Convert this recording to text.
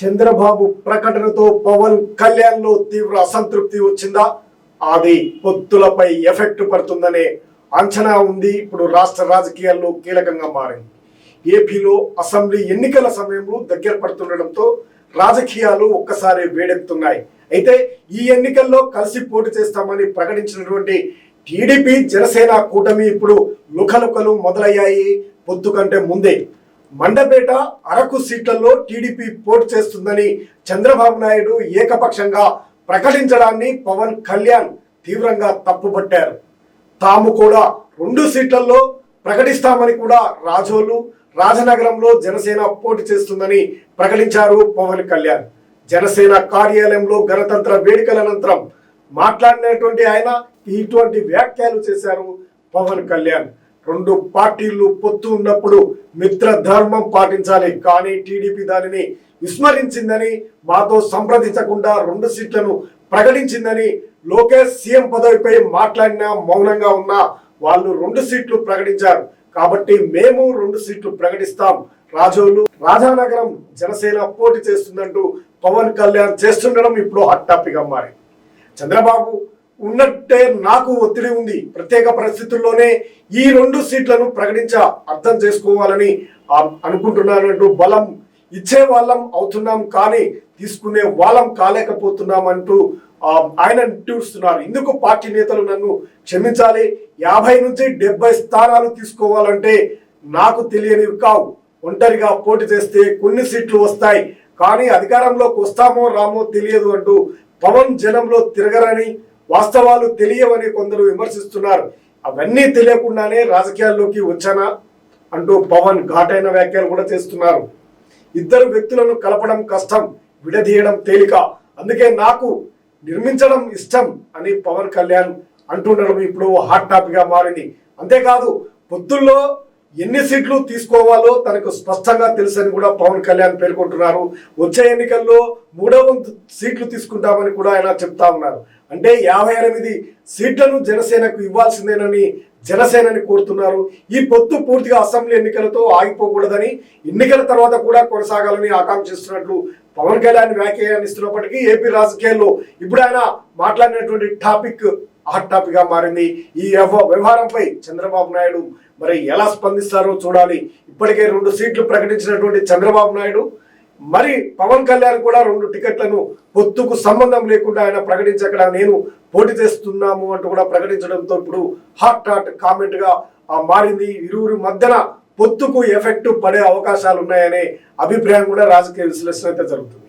చంద్రబాబు ప్రకటనతో పవన్ కళ్యాణ్లో తీవ్ర అసంతృప్తి వచ్చిందా? అది పొత్తులపై ఎఫెక్ట్ పడుతుందనే అంచనా ఉంది. ఇప్పుడు రాష్ట్ర రాజకీయాల్లో కీలకంగా మారింది. ఏపీలో అసెంబ్లీ ఎన్నికల సమయంలో దగ్గర పడుతుండటంతో రాజకీయాలు ఒక్కసారి వేడెక్కుతున్నాయి. అయితే ఈ ఎన్నికల్లో కలిసి పోటీ చేస్తామని ప్రకటించినటువంటి టీడీపీ జనసేన కూటమి ఇప్పుడు లుకలుకలు మొదలయ్యాయి. పొత్తు కంటే ముందే మండపేట అరకు సీట్లలో టీడీపీ పోటీ చేస్తుందని చంద్రబాబు నాయుడు ఏకపక్షంగా ప్రకటించడాన్ని పవన్ కళ్యాణ్ తీవ్రంగా తప్పుపట్టారు. తాము కూడా రెండు సీట్లలో ప్రకటిస్తామని కూడా రాజోలు రాజనగరంలో జనసేన పోటీ చేస్తుందని ప్రకటించారు పవన్ కళ్యాణ్. జనసేన కార్యాలయంలో గణతంత్ర వేడుకల అనంతరం మాట్లాడినటువంటి ఆయన ఇటువంటి వ్యాఖ్యలు చేశారు పవన్ కళ్యాణ్. రెండు పార్టీలు పొత్తు ఉన్నప్పుడు మిత్ర ధర్మం పాటించాలి. కానీ టీడీపీ దానిని విస్మరించిందని మాతో సంప్రదించకుండా రెండు సీట్లను ప్రకటించిందని లోకేష్ సీఎం పదవిపై మాట్లాడినా మౌనంగా ఉన్నా వాళ్ళు రెండు సీట్లు ప్రకటించారు. కాబట్టి మేము రెండు సీట్లు ప్రకటిస్తాం. రాజోలు రాజానగరం జనసేన పోటీ చేస్తుందంటూ పవన్ కళ్యాణ్ చేస్తుండడం ఇప్పుడు హాట్ టాపిక్ మారి చంద్రబాబు ఉన్నట్టే నాకు ఒత్తిడి ఉంది. ప్రత్యేక పరిస్థితుల్లోనే ఈ రెండు సీట్లను ప్రకటించ అర్థం చేసుకోవాలని అనుకుంటున్నానంటూ బలం ఇచ్చే వాళ్ళం అవుతున్నాం కానీ తీసుకునే వాళ్ళం కాలేకపోతున్నాం అంటూ ఆయన నిట్టూరుస్తున్నారు ఇందుకు పార్టీ నేతలు నన్ను క్షమించాలి. యాభై నుంచి డెబ్బై స్థానాలు తీసుకోవాలంటే నాకు తెలియనివి కావు. ఒంటరిగా పోటీ చేస్తే కొన్ని సీట్లు వస్తాయి. కానీ అధికారంలోకి వస్తామో రామో తెలియదు అంటూ పవన్ జనంలో తిరగరని వాస్తవాలు తెలియవని కొందరు విమర్శిస్తున్నారు. అవన్నీ తెలియకుండానే రాజకీయాల్లోకి వచ్చానా అంటూ పవన్ ఘాటైన వ్యాఖ్యలు కూడా చేస్తున్నారు. ఇద్దరు వ్యక్తులను కలపడం కష్టం విడదీయడం తేలిక. అందుకే నాకు నిర్మించడం ఇష్టం అని పవన్ కళ్యాణ్ అంటుండడం ఇప్పుడు హాట్ టాపిక్గా మారింది. అంతేకాదు పొత్తుల్లో ఎన్ని సీట్లు తీసుకోవాలో తనకు స్పష్టంగా తెలుసని కూడా పవన్ కళ్యాణ్ పేర్కొంటున్నారు. వచ్చే ఎన్నికల్లో మూడవ వంతు సీట్లు తీసుకుంటామని కూడా ఆయన చెప్తా ఉన్నారు. అంటే యాభై ఎనిమిది సీట్లను జనసేనకు ఇవ్వాల్సిందేనని జనసేనని కోరుతున్నారు. ఈ పొత్తు పూర్తిగా అసెంబ్లీ ఎన్నికలతో ఆగిపోకూడదని ఎన్నికల తర్వాత కూడా కొనసాగాలని ఆకాంక్షిస్తున్నట్లు పవన్ కళ్యాణ్ వ్యాఖ్యానిస్తున్నప్పటికీ ఏపీ రాజకీయాల్లో ఇప్పుడు ఆయన మాట్లాడినటువంటి టాపిక్ హాట్ టాపిక్గా మారింది ఈ వ్యవహారంపై చంద్రబాబు నాయుడు మరి ఎలా స్పందిస్తారో చూడాలి. ఇప్పటికే రెండు సీట్లు ప్రకటించినటువంటి చంద్రబాబు నాయుడు మరి పవన్ కళ్యాణ్ కూడా రెండు టికెట్లను పొత్తుకు సంబంధం లేకుండా ఆయన ప్రకటించక్కడ నేను పోటీ చేస్తున్నాము అంటూ కూడా ప్రకటించడంతో ఇప్పుడు హాట్ హాట్ కామెంట్గా మారింది. ఇరువురి మధ్యన పొత్తుకు ఎఫెక్ట్ పడే అవకాశాలు ఉన్నాయనే అభిప్రాయం కూడా రాజకీయ విశ్లేషణ అయితే జరుగుతుంది.